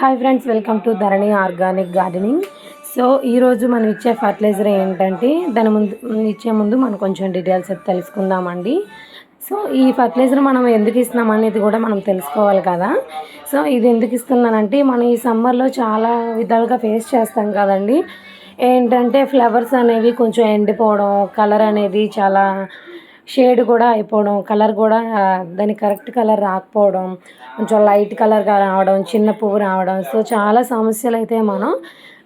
Hi friends welcome to Dharani organic gardening so ఈరోజు మనం ఇచ్చే ఫర్టిలైజర్ ఏంటంటే దాని ముందు ఇచ్చే ముందు మనం కొంచెం డీటెయిల్స్ అయితే తెలుసుకుందామండి. సో ఈ ఫర్టిలైజర్ మనం ఎందుకు ఇస్తున్నాం అనేది కూడా మనం తెలుసుకోవాలి కదా. సో ఇది ఎందుకు ఇస్తున్నానంటే మనం ఈ సమ్మర్లో చాలా విధాలుగా ఫేస్ చేస్తాం కదండి. ఏంటంటే ఫ్లవర్స్ అనేవి కొంచెం ఎండిపోవడం కలర్ అనేది చాలా షేడ్ కూడా అయిపోవడం కలర్ కూడా దాని కరెక్ట్ కలర్ రాకపోవడం కొంచెం లైట్ కలర్గా రావడం చిన్న పువ్వు రావడం. సో చాలా సమస్యలు అయితే మనం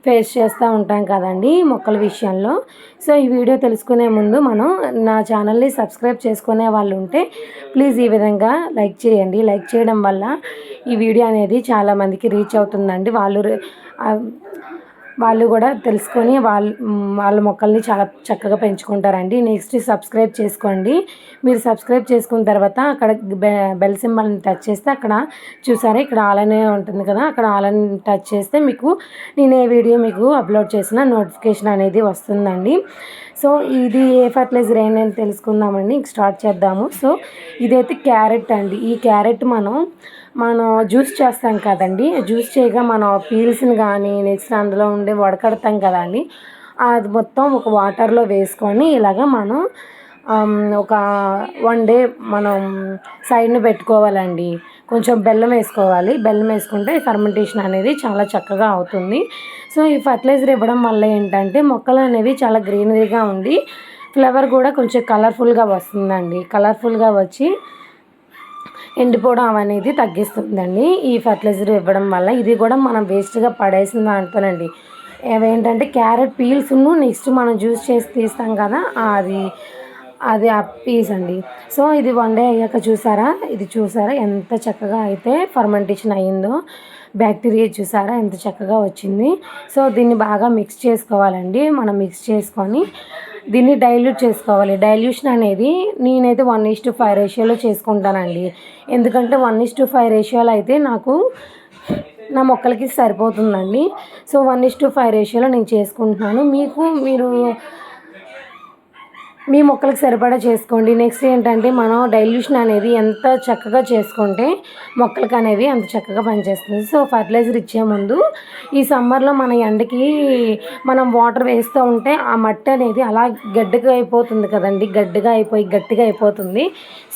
ఫేస్ చేస్తూ ఉంటాం కదండి మొక్కల విషయంలో. సో ఈ వీడియో తెలుసుకునే ముందు మనం నా ఛానల్ని సబ్స్క్రైబ్ చేసుకునే వాళ్ళు ఉంటే ప్లీజ్ ఈ విధంగా లైక్ చేయండి. లైక్ చేయడం వల్ల ఈ వీడియో అనేది చాలామందికి రీచ్ అవుతుందండి. వాళ్ళు వాళ్ళు కూడా తెలుసుకొని వాళ్ళ వాళ్ళ మొక్కల్ని చాలా చక్కగా పెంచుకుంటారండి. నెక్స్ట్ సబ్స్క్రైబ్ చేసుకోండి. మీరు సబ్స్క్రైబ్ చేసుకున్న తర్వాత అక్కడ బెల్ సింబల్ని టచ్ చేస్తే అక్కడ చూసారా? ఇక్కడ ఆలనే ఉంటుంది కదా అక్కడ ఆలని టచ్ చేస్తే మీకు నేను ఏ వీడియో మీకు అప్లోడ్ చేసిన నోటిఫికేషన్ అనేది వస్తుందండి. సో ఇది ఏ ఫర్టిలైజర్ ఏంటని తెలుసుకుందామండి. స్టార్ట్ చేద్దాము. సో ఇదైతే క్యారెట్ అండి. ఈ క్యారెట్ మనం మనం జ్యూస్ చేస్తాం కదండి. జ్యూస్ చేయగా మనం పీల్స్ని కానీ నెక్స్ట్ అందులో ఉండే వడకడతాం కదా అండి. అది మొత్తం ఒక వాటర్లో వేసుకొని ఇలాగ మనం ఒక వన్ డే మనం సైడ్ని పెట్టుకోవాలండి. కొంచెం బెల్లం వేసుకోవాలి. బెల్లం వేసుకుంటే ఫర్మెంటేషన్ అనేది చాలా చక్కగా అవుతుంది. సో ఈ ఫర్టిలైజర్ ఇవ్వడం వల్ల ఏంటంటే మొక్కలు అనేవి చాలా గ్రీనరీగా ఉండి ఫ్లవర్ కూడా కొంచెం కలర్ఫుల్గా వస్తుందండి. కలర్ఫుల్గా వచ్చి ఎండిపోవడం అనేది తగ్గిస్తుందండి. ఈ ఫర్టిలైజర్ ఇవ్వడం వల్ల ఇది కూడా మనం వేస్ట్గా పడేసిన దాంతోనండి ఏంటంటే క్యారెట్ పీల్స్ను నెక్స్ట్ మనం జ్యూస్ చేసి తీస్తాం కదా అది అది ఆ పీస్ అండి. సో ఇది వన్ డే అయ్యాక చూసారా? ఇది చూసారా? ఎంత చక్కగా అయితే ఫర్మెంటేషన్ అయ్యిందో. బ్యాక్టీరియా చూసారా? ఎంత చక్కగా వచ్చింది. సో దీన్ని బాగా మిక్స్ చేసుకోవాలండి. మనం మిక్స్ చేసుకొని దీన్ని డైల్యూట్ చేసుకోవాలి. డైల్యూషన్ అనేది నేనైతే వన్ ఈస్ టు ఫైవ్ రేషియోలో చేసుకుంటానండి. ఎందుకంటే వన్ ఈస్ టు ఫైవ్ రేషియోలో అయితే నాకు నా మొక్కలకి సరిపోతుందండి. So one is to five రేషియోలో నేను చేసుకుంటున్నాను. మీకు మీరు మీ మొక్కలకు సరిపడా చేసుకోండి. నెక్స్ట్ ఏంటంటే మనం డైల్యూషన్ అనేది ఎంత చక్కగా చేసుకుంటే మొక్కలకు అనేవి అంత చక్కగా పనిచేస్తుంది. సో ఫర్టిలైజర్ ఇచ్చే ముందు ఈ సమ్మర్లో మన ఎండకి మనం వాటర్ వేస్తూ ఉంటే ఆ మట్టి అనేది అలా గడ్డగా అయిపోతుంది కదండి. గడ్డగా అయిపోయి గట్టిగా అయిపోతుంది.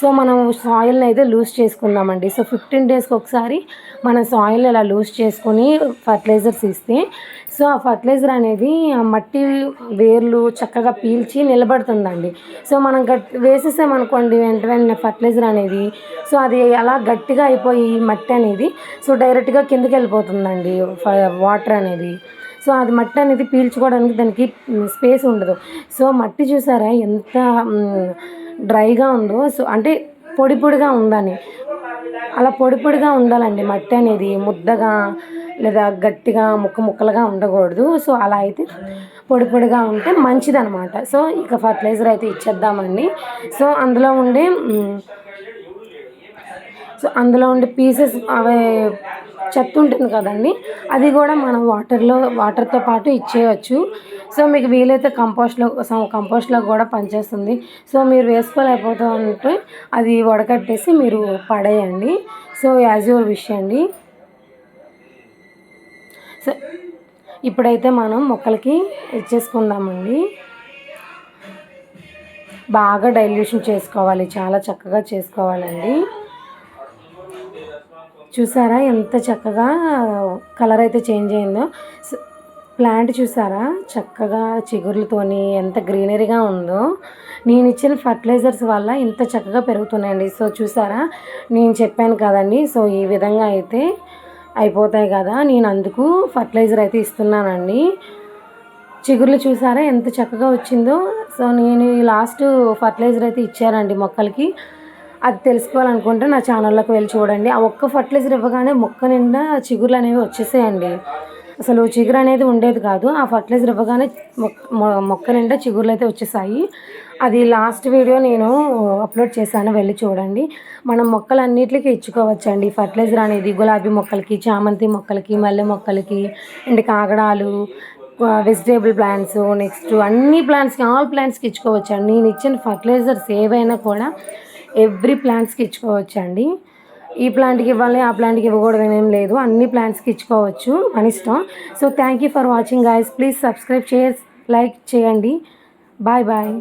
సో మనం సాయిల్ని అయితే లూజ్ చేసుకుందామండి. సో ఫిఫ్టీన్ డేస్కి ఒకసారి మన సాయిల్ ఇలా లూజ్ చేసుకొని ఫర్టిలైజర్స్ ఇస్తే సో ఆ ఫర్టిలైజర్ అనేది ఆ మట్టి వేర్లు చక్కగా పీల్చి నిలబడుతుందండి. సో మనం గట్టి వేసేసామనుకోండి వెంట వెంటనే ఫర్టిలైజర్ అనేది. సో అది అలా గట్టిగా అయిపోయి మట్టి అనేది సో డైరెక్ట్గా కిందకి వెళ్ళిపోతుందండి వాటర్ అనేది. సో అది మట్టి అనేది పీల్చుకోవడానికి దానికి స్పేస్ ఉండదు. సో మట్టి చూసారా ఎంత డ్రైగా ఉందో. సో అంటే పొడి పొడిగా ఉందని. అలా పొడి పొడిగా ఉండాలండి మట్టి అనేది. ముద్దగా లేదా గట్టిగా ముక్క ముక్కలుగా ఉండకూడదు. సో అలా అయితే పొడి పొడిగా ఉంటే మంచిదనమాట సో ఇక ఫర్టిలైజర్ అయితే ఇచ్చేద్దామండి. సో అందులో ఉండే సో అందులో ఉండే పీసెస్ అవి చెత్త ఉంటుంది కదండి అది కూడా మనం వాటర్లో వాటర్తో పాటు ఇచ్చేయచ్చు. సో మీకు వీలైతే కంపోస్ట్లో కంపోస్ట్లో కూడా పనిచేస్తుంది. సో మీరు వేసుకోలేకపోతే అది వడకట్టేసి మీరు పడేయండి. సో యాజ్ యువర్ విష్ అండి. సో ఇప్పుడైతే మనం మొక్కలకి ఇచ్చేసుకుందామండి. బాగా డైల్యూషన్ చేసుకోవాలి చాలా చక్కగా చేసుకోవాలండి. చూసారా ఎంత చక్కగా కలర్ అయితే చేంజ్ అయిందో? ప్లాంట్ చూసారా? చక్కగా చిగుర్లతోని ఎంత గ్రీనరీగా ఉందో. నేను ఇచ్చిన ఫర్టిలైజర్స్ వల్ల ఇంత చక్కగా పెరుగుతున్నాయండి. సో చూసారా? నేను చెప్పాను కదండి. సో ఈ విధంగా అయితే అయిపోతాయి కదా నేను అందుకు ఫర్టిలైజర్ అయితే ఇస్తున్నానండి. చిగుర్లు చూసారా ఎంత చక్కగా వచ్చిందో? సో నేను ఈ లాస్ట్ ఫర్టిలైజర్ అయితే ఇచ్చానండి మొక్కలకి. అది తెలుసుకోవాలనుకుంటే నా ఛానల్లోకి వెళ్ళి చూడండి. ఆ ఒక్క ఫర్టిలైజర్ ఇవ్వగానే మొక్క నిండా చిగుర్లు అనేవి వచ్చేసాయండి. అసలు చిగురు అనేది ఉండేది కాదు. ఆ ఫర్టిలైజర్ ఇవ్వగానే మొక్క నిండా చిగుర్లు అయితే వచ్చేసాయి. అది లాస్ట్ వీడియో నేను అప్లోడ్ చేశాను వెళ్ళి చూడండి. మనం మొక్కలన్నిటికీ ఇచ్చుకోవచ్చండి. ఫర్టిలైజర్ అనేది గులాబీ మొక్కలకి చామంతి మొక్కలకి మల్లె మొక్కలకి అండ్ కాగడాలు వెజిటేబుల్ ప్లాంట్స్ నెక్స్ట్ అన్ని ప్లాంట్స్కి ఆల్ ప్లాంట్స్కి ఇచ్చుకోవచ్చండి. నేను ఇచ్చిన ఫర్టిలైజర్స్ ఏవైనా కూడా ఎవ్రీ ప్లాంట్స్కి ఇచ్చుకోవచ్చండి. ఈ ప్లాంట్కి ఇవ్వాలి ఆ ప్లాంట్కి ఇవ్వకూడదు ఏం లేదు. అన్ని ప్లాంట్స్కి ఇచ్చుకోవచ్చు మన ఇష్టం. So thank you for watching guys please subscribe చేయ లైక్ చేయండి. Bye bye